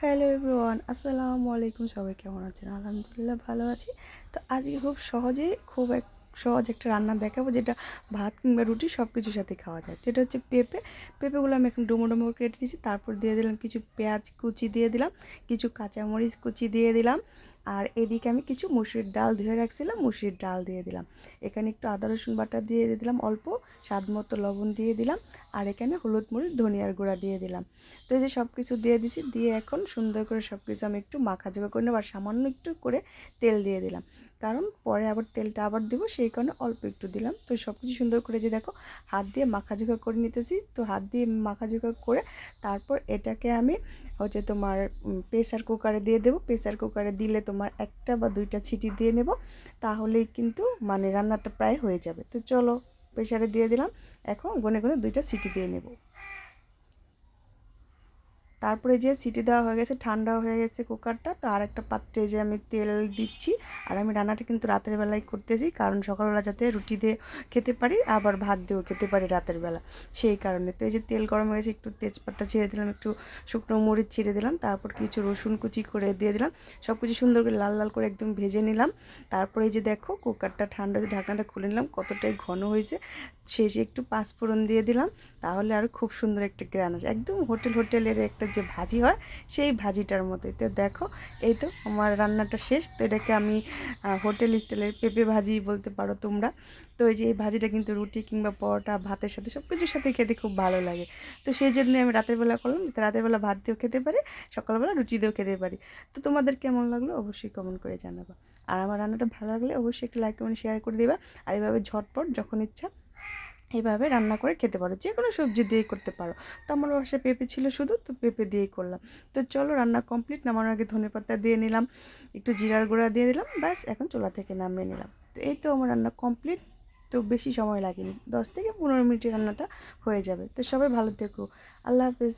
Hello everyone, আসসালামু আলাইকুম। সবাই কেমন আছেন? আলহামদুলিল্লাহ ভালো আছি। তো আজকে খুব সহজেই খুব এক সহজ একটা রান্না দেখাবো, যেটা ভাত কিংবা রুটি সব কিছুর সাথে খাওয়া যায়। যেটা হচ্ছে পেঁপে। পেঁপেগুলো আমি এখন ডুমো ডুমো কেটে দিয়েছি তারপর দিয়ে দিলাম কিছু পেঁয়াজ কুচি দিয়ে দিলাম, কিছু কাঁচামরিচ কুচি দিয়ে দিলাম, আর এদিকে আমি কিছু মুসুরির ডাল ধুয়ে রাখছিলাম, মুসুরির ডাল দিয়ে দিলাম। এখানে একটু আদা, রসুন বাটা দিয়ে দিলাম অল্প, স্বাদ মতো লবণ দিয়ে দিলাম, আর এখানে হলুদ মরিচ, ধনিয়ার গুঁড়া দিয়ে দিলাম। তো এই যে সব কিছু দিয়ে দিছি, দিয়ে এখন সুন্দর করে সব কিছু আমি একটু মাখা জোগা করে নেব, আর সামান্য একটু করে তেল দিয়ে দিলাম। কারণ পরে আবার তেলটা আবার দেবো, সেই কারণে অল্প একটু দিলাম। তো সব কিছু সুন্দর করে যে দেখো, হাত দিয়ে মাখা জোগা করে নিতেছি। তো হাত দিয়ে মাখা জোগা করে তারপর এটাকে আমি হচ্ছে তোমার প্রেসার কুকারে দিয়ে দেবো। প্রেসার কুকারে দিলে তোমার একটা বা দুইটা ছিটি দিয়ে নেব, তাহলেই কিন্তু মানে রান্নাটা প্রায় হয়ে যাবে। তো চলো, প্রেসারে দিয়ে দিলাম। এখন গনে গনে দুইটা সিটি দিয়ে নেব। তারপরে যে সিটি দেওয়া হয়ে গেছে ঠান্ডা হয়ে গেছে কুকারটা, তো আর একটা পাত্রে যে আমি তেল দিচ্ছি, আর আমি রান্নাটা কিন্তু রাতের বেলায় করতেছি, কারণ সকালবেলা যাতে রুটি দিয়ে খেতে পারি, আবার ভাত দিয়েও খেতে পারি রাতের বেলা। সেই কারণে। তো এই যে তেল গরম হয়ে গেছে, একটু তেজপাতা ছিঁড়ে দিলাম, একটু শুকনো মরিচ ছিঁড়ে দিলাম, তারপর কিছু রসুন কুচি করে দিয়ে দিলাম সব কিছু সুন্দর করে লাল লাল করে একদম ভেজে নিলাম। তারপরে এই যে দেখো, কুকারটা ঠান্ডা হয়েছে ঢাকনাটা খুলে নিলাম, কতটাই ঘন হয়েছে শেষে একটু পাঁচফোড়ন দিয়ে দিলাম, তাহলে আর খুব সুন্দর একটা গ্রান একদম হোটেল হোটেলের একটা যে ভাজি হয়, সেই ভাজিটার মতোই। তো দেখো, এই তো আমার রান্নাটা শেষ। তো এটাকে আমি হোটেল স্টাইলের পেঁপে ভাজি বলতে পারো তোমরা। তো এই যে এই ভাজিটা কিন্তু রুটি কিংবা পরোটা, ভাতের সাথে সব কিছুর সাথে খেতে খুব ভালো লাগে। তো সেই জন্যই আমি রাতের বেলা করলাম, যাতে রাতের বেলা ভাত দিয়েও খেতে পারি, সকালবেলা রুটি দিয়েও খেতে পারি। তো তোমাদের কেমন লাগল অবশ্যই কমেন্ট করে জানাবা। আর আমার রান্নাটা ভালো লাগলে অবশ্যই একটা লাইক কমেন্ট শেয়ার করে দেবা। আর এইভাবে ঝটপট, যখন ইচ্ছা এইভাবে রান্না করে খেতে পারো। যে কোনো সবজি দিয়েই করতে পারো। তো আমার বাসায় পেঁপে ছিল শুধু, তো পেঁপে দিয়েই করলাম। তো চলো রান্না কমপ্লিট নামানোর আগে ধনে পাতা দিয়ে নিলাম, একটু জিরার গুঁড়া দিয়ে দিলাম, ব্যাস, এখন চোলা থেকে নামিয়ে নিলাম। তো এই তো আমার রান্না কমপ্লিট তো বেশি সময় লাগেনি, দশ থেকে পনেরো মিনিটের রান্নাটা হয়ে যাবে। তো সবাই ভালো থেকো। আল্লাহ হাফেজ।